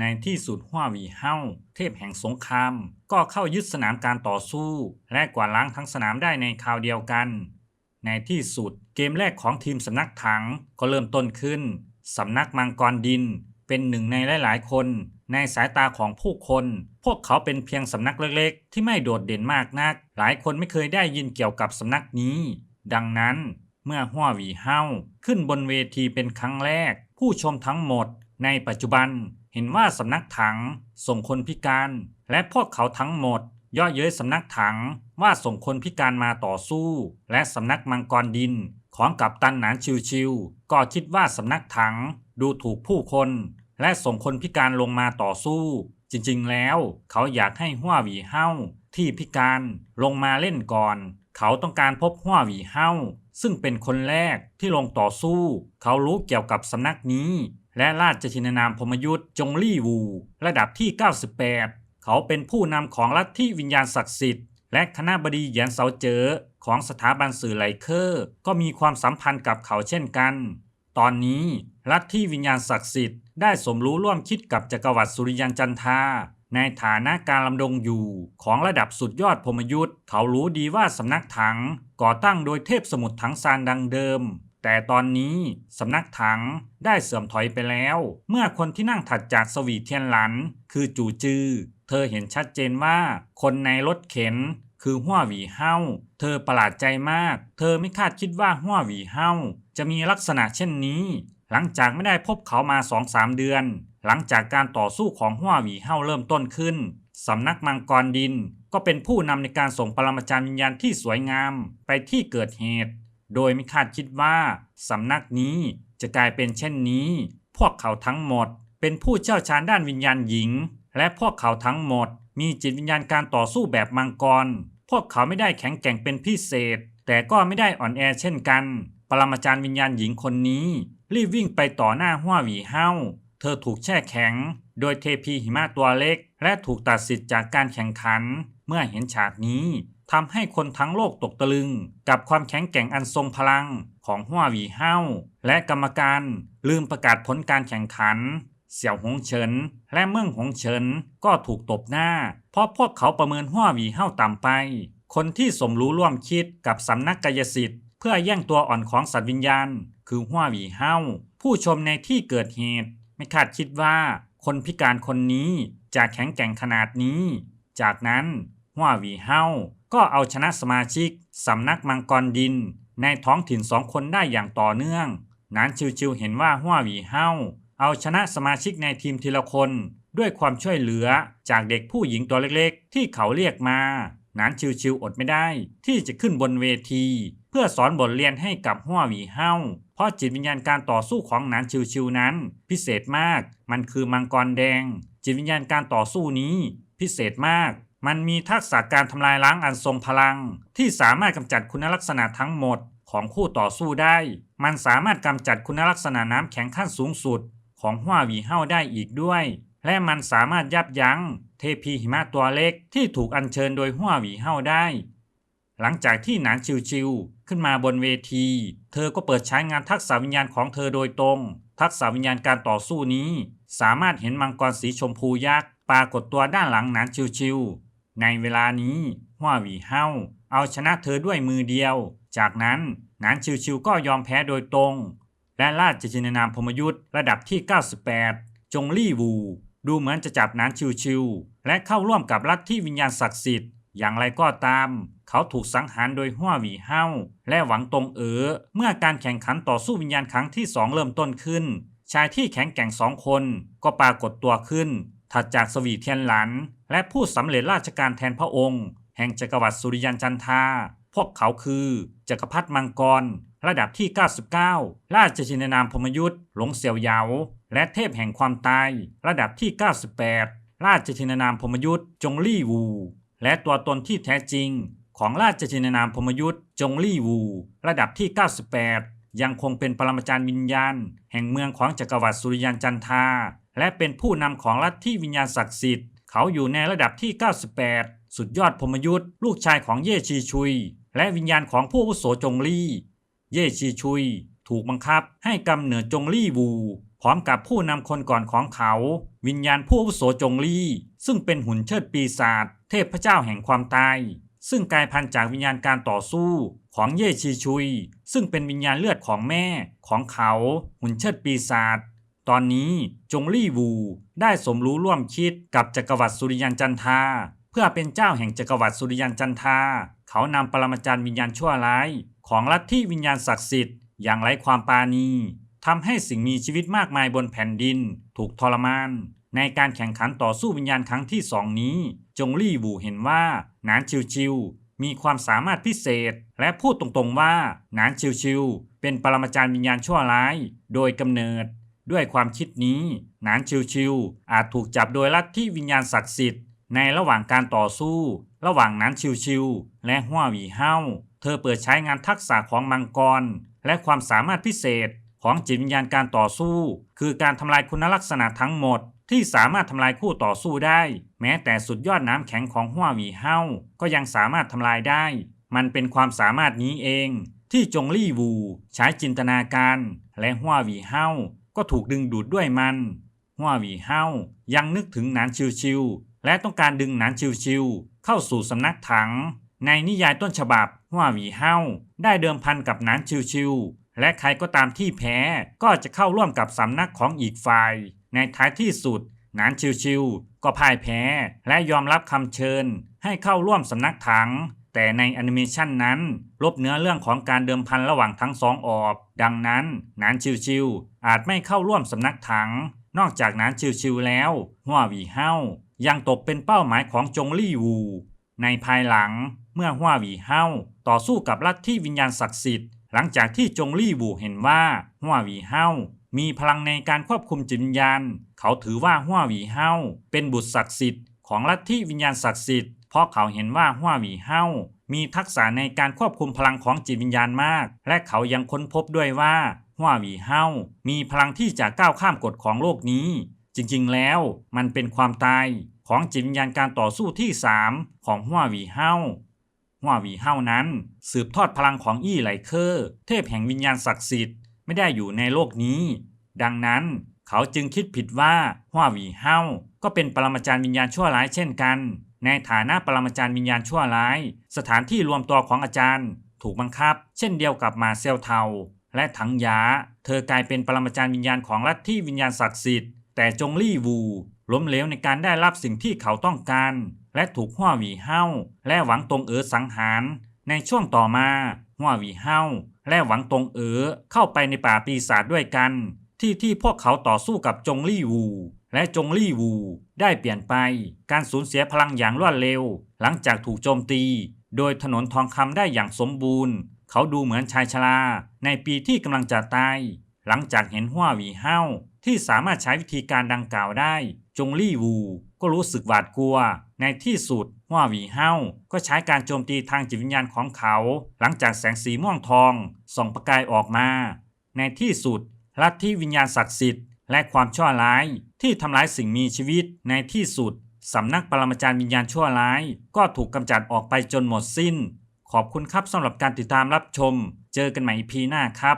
ในที่สุดฮวาหวีเฮาเทพแห่งสงคราม ก็เข้ายึดสนามการต่อสู้ และกวาดล้างทั้งสนามได้ในคราวเดียวกัน ในที่สุดเกมแรกของทีมสำนักถังก็เริ่มต้นขึ้น สำนักมังกรดิน เป็นหนึ่งในหลาย ๆ คน ในสายตาของผู้คน พวกเขาเป็นเพียงสำนักเล็ก ๆ ที่ไม่โดดเด่นมากนัก หลายคนไม่เคยได้ยินเกี่ยวกับสำนักนี้ ดังนั้น เมื่อฮั่วหวีเฮาขึ้นบนเวทีเป็นครั้งแรก ผู้ชมทั้งหมด ในปัจจุบัน เห็นว่าสำนักถังส่งคนพิการ และพวกเขาทั้งหมดย่อเย้ยสำนักถังว่าส่งคนพิการมาต่อสู้ และสำนักมังกรดิน ของกัปตันหนานชิวๆก็คิดว่าสำนักถังดูถูกผู้คน และส่งคนพิการลงมาต่อสู้ จริงๆแล้ว เขาอยากให้ฮั่วหวีเฮาที่พิการลงมาเล่นก่อน เขาต้องการพบฮั่วหวีเฮาซึ่งเป็นคนแรกที่ลงต่อสู้ เขารู้เกี่ยวกับสำนักนี้ และราชชินนามพมยุทธ์จงลี่วู ระดับที่ 98 เขาเป็นผู้นำของลัทธิวิญญาณศักดิ์สิทธิ์ และคณะบดีเหยียนเสาเจอของสถาบันสื่อไหลเคอร์ก็มีความสัมพันธ์กับเขาเช่นกัน ตอนนี้ลัทธิวิญญาณศักดิ์สิทธิ์ได้สมรู้ร่วมคิดกับจักรวรรดิสุริยันจันทาในฐานะการลำดงอยู่ของระดับสุดยอดพมยุทธ์เขารู้ดีว่าสำนักถังก่อตั้งโดยเทพสมุทรถังซานดังเดิม แต่ตอนนี้สำนักถังได้เสื่อมถอยไปแล้ว เมื่อคนที่นั่งถัดจากสวีเทียนหลัน คือจู่จือ เธอเห็นชัดเจนว่า คนในรถเข็นคือหัวหวีเฮาเธอประหลาดใจมาก เธอไม่คาดคิดว่าหัวหวีเฮาจะมีลักษณะเช่นนี้ หลังจากไม่ได้พบเขามาสองสามเดือน หลังจากการต่อสู้ของหัวหวีเฮาเริ่มต้นขึ้นสำนักมังกรดิน ก็เป็นผู้นำในการส่งปรมาจารย์วิญญาณที่สวยงามไปที่เกิดเหตุ โดยไม่คาดคิดว่าสำนักนี้จะกลายเป็นเช่นนี้ พวกเขาทั้งหมด เป็นผู้เชี่ยวชาญด้านวิญญาณหญิง และพวกเขาทั้งหมด มีจิตวิญญาณการต่อสู้แบบมังกร พวกเขาไม่ได้แข็งแกร่งเป็นพิเศษ แต่ก็ไม่ได้อ่อนแอเช่นกัน ปรมาจารย์วิญญาณหญิงคนนี้ รีบวิ่งไปต่อหน้าหัวหวีเฮาเธอถูกแช่แข็ง โดยเทพีหิมะตัวเล็ก และถูกตัดสิทธิ์จากการแข่งขัน เมื่อเห็นฉากนี้ ทำให้คนทั้งโลกตกตะลึง กับความแข็งแกร่งอันทรงพลังของหัวหวีเฮาและกรรมการลืมประกาศผลการแข่งขัน เสี่ยวหงเฉิน และเมืองหงเฉินก็ถูกตบหน้า เพราะพวกเขาประเมินหัวหวีเฮาต่ำไป คนที่สมรู้ร่วมคิดกับสำนักกายสิทธิ์ เพื่อแย่งตัวอ่อนของสัตว์วิญญาณ คือหัวหวีเฮาผู้ชมในที่เกิดเหตุ ไม่คาดคิดว่าคนพิการคนนี้จะแข็งแกร่งขนาดนี้ จากนั้นหัวหวีเฮา ก็เอาชนะสมาชิกสำนักมังกรดิน ในท้องถิ่นสองคนได้อย่างต่อเนื่องนานชิวๆเห็นว่าหัวหวีเฮาเอาชนะสมาชิกในทีมทีละคน ด้วยความช่วยเหลือจากเด็กผู้หญิงตัวเล็กๆ ที่เขาเรียกมานานชิวๆอดไม่ได้ ที่จะขึ้นบนเวที เพื่อสอนบทเรียนให้กับหัวหวีเฮาเพราะจิตวิญญาณการต่อสู้ของนานชิวๆนั้น พิเศษมาก มันคือมังกรแดง จิตวิญญาณการต่อสู้นี้ พิเศษมาก มันมีทักษะการทำลายล้างอันทรงพลัง ที่สามารถกำจัดคุณลักษณะทั้งหมดของคู่ต่อสู้ได้ มันสามารถกำจัดคุณลักษณะน้ำแข็งขั้นสูงสุด ของหัวหวีเฮาได้อีกด้วย และมันสามารถยับยั้ง เทพีหิมะตัวเล็กที่ถูกอัญเชิญโดยหัวหวีเฮาได้ หลังจากที่หนานชิวๆขึ้นมาบนเวที เธอก็เปิดใช้งานทักษะวิญญาณของเธอโดยตรง ทักษะวิญญาณการต่อสู้นี้ สามารถเห็นมังกรสีชมพูยักษ์ปรากฏตัวด้านหลังหนานชิวๆ ในเวลานี้หัวหวีเฮาเอาชนะเธอด้วยมือเดียว จากนั้นนานชิวๆก็ยอมแพ้โดยตรง และราชจินนามพมยุทธ์ระดับที่ 98 จงลี่วู ดูเหมือนจะจับนานชิวๆและเข้าร่วมกับลัทธิวิญญาณศักดิ์สิทธิ์ อย่างไรก็ตาม เขาถูกสังหารโดยหัวหวีเฮาและหวังตรงเอ๋อเมื่อการแข่งขันต่อสู้วิญญาณครั้งที่สองเริ่มต้นขึ้น ชายที่แข็งแกร่งสองคนก็ปรากฏตัวขึ้น ถัดจากสวีเทียนหลัน และผู้สำเร็จราชการแทนพระองค์ แห่งจักรวรรดิสุริยันจันทา พวกเขาคือจักรพรรดิมังกร ระดับที่ 99 ราชชินนามพมยุทธ์หลงเสี่ยวเหยา และเทพแห่งความตาย ระดับที่ 98 ราชชินนามพมยุทธ์จงลี่วู และตัวตนที่แท้จริง ของราชชินนามพมยุทธ์จงลี่วู ระดับที่ 98 ยังคงเป็นปรมาจารย์วิญญาณ แห่งเมืองของจักรวรรดิสุริยันจันทา และเป็นผู้นำของลัทธิวิญญาณศักดิ์สิทธิ์ เขาอยู่ในระดับที่ 98 สุดยอดพมยุทธ์ลูกชายของเย่ชีชุย และวิญญาณของผู้อาวุโสจงลี่ เย่ชีชุย ถูกบังคับให้กำเนิดจงลี่วู พร้อมกับผู้นำคนก่อนของเขา วิญญาณผู้อาวุโสจงลี่ ซึ่งเป็นหุ่นเชิดปีศาจเทพเจ้าแห่งความตายซึ่งกลายพันธุ์จากวิญญาณการต่อสู้ของเย่ชีชุย ซึ่งเป็นวิญญาณเลือดของแม่ของเขาหุ่นเชิดปีศาจ ตอนนี้จงลี่วูได้สมรู้ร่วมคิดกับจักรวรรดิสุริยันจันทาเพื่อเป็นเจ้าแห่งจักรวรรดิสุริยันจันทา เขานำปรมาจารย์วิญญาณชั่วร้าย ของลัทธิวิญญาณศักดิ์สิทธิ์อย่างไร้ความปาณีทำให้สิ่งมีชีวิตมากมายบนแผ่นดิน ถูกทรมาน ในการแข่งขันต่อสู้วิญญาณครั้งที่สองนี้ จงลี่วูเห็นว่าหนานชิวชิวมีความสามารถพิเศษ และพูดตรงๆว่าหนานชิวชิวเป็นปรมาจารย์วิญญาณชั่วร้าย โดยกำเนิด ด้วยความคิดนี้ หนานชิวชิวอาจถูกจับโดยลัทธิวิญญาณศักดิ์สิทธิ์ ในระหว่างการต่อสู้ ระหว่างนั้นชิวๆและหัวหวีเฮาเธอเปิดใช้งานทักษะของมังกร และความสามารถพิเศษของจิตวิญญาณการต่อสู้ คือการทำลายคุณลักษณะทั้งหมด ที่สามารถทำลายคู่ต่อสู้ได้ แม้แต่สุดยอดน้ำแข็งของหัวหวีเฮาก็ยังสามารถทำลายได้ มันเป็นความสามารถนี้เอง ที่จงลี่วู ใช้จินตนาการ และหัวหวีเฮา ก็ถูกดึงดูดด้วยมันหัวหวีเฮายังนึกถึงหนานชิวๆและต้องการดึงหนานชิวๆเข้าสู่สำนักถัง ในนิยายต้นฉบับหัวหวีเฮาได้เดิมพันกับหนานชิวๆและใครก็ตามที่แพ้ก็จะเข้าร่วมกับสำนักของอีกฝ่าย ในท้ายที่สุดหนานชิวๆก็พ่ายแพ้และยอมรับคำเชิญให้เข้าร่วมสำนักถัง แต่ในแอนิเมชันนั้น ลบเนื้อเรื่องของการเดิมพันระหว่างทั้งสองออก ดังนั้นหนานชิวๆอาจไม่เข้าร่วมสำนักถัง นอกจากหนานชิวๆแล้วหัววีเฮายังตกเป็นเป้าหมายของจงลี่วู ในภายหลังเมื่อหัววีเฮาต่อสู้กับลัทธิวิญญาณศักดิ์สิทธิ์หลังจากที่จงลี่วูเห็นว่าหัววีเฮามีพลังในการควบคุมจิตวิญญาณ เขาถือว่าหัววีเฮาเป็นบุตรศักดิ์สิทธิ์ของลัทธิวิญญาณศักดิ์สิทธิ์ เพราะเขาเห็นว่าหัวหวีเฮามีทักษะในการควบคุมพลังของจิตวิญญาณมาก และเขายังค้นพบด้วยว่าหัวหวีเฮามีพลังที่จะก้าวข้ามกฎของโลกนี้ จริงๆ แล้วมันเป็นความตายของจิตวิญญาณการต่อสู้ที่ 3 ของหัวหวีเฮาหัวหวีเฮานั้น สืบทอดพลังของอี้ไหลเคอร์เทพแห่งวิญญาณศักดิ์สิทธิ์ไม่ได้อยู่ในโลกนี้ ดังนั้นเขาจึงคิดผิดว่าหัวหวีเฮาก็เป็นปรมาจารย์วิญญาณชั่วร้ายเช่นกัน ในฐานะปรมาจารย์วิญญาณชั่วร้าย สถานที่รวมตัวของอาจารย์ ถูกบังคับ เช่นเดียวกับมาเซลเทา และถังยา เธอกลายเป็นปรมาจารย์วิญญาณของลัทธิวิญญาณศักดิ์สิทธิ์แต่จงลี่วูล้มเหลวในการได้รับสิ่งที่เขาต้องการ และถูกหัวหวีเฮาและหวังตรงเอ๋อสังหาร ในช่วงต่อมาหัวหวีเฮาและหวังตรงเอ๋อเข้าไปในป่าปีศาจด้วยกัน ที่ที่พวกเขาต่อสู้กับจงลี่วู และจงลี่วู ได้เปลี่ยนไปการสูญเสียพลังอย่างรวดเร็ว หลังจากถูกโจมตี โดยถนนทองคำได้อย่างสมบูรณ์ เขาดูเหมือนชายชราในปีที่กำลังจะตาย หลังจากเห็นหัวหวีเฮาที่สามารถใช้วิธีการดังกล่าวได้ จงลี่วู ก็รู้สึกหวาดกลัว ในที่สุดหัวหวีเฮาก็ใช้การโจมตีทางจิตวิญญาณของเขา หลังจากแสงสีม่วงทองส่องประกายออกมา ในที่สุดลัทธิวิญญาณศักดิ์สิทธิ์ และความชั่วร้าย ที่ทำลายสิ่งมีชีวิตในที่สุดสำนักปรมาจารย์วิญญาณชั่วร้าย ก็ถูกกำจัดออกไปจนหมดสิ้น ขอบคุณครับสำหรับการติดตามรับชม เจอกันใหม่พีหน้าครับ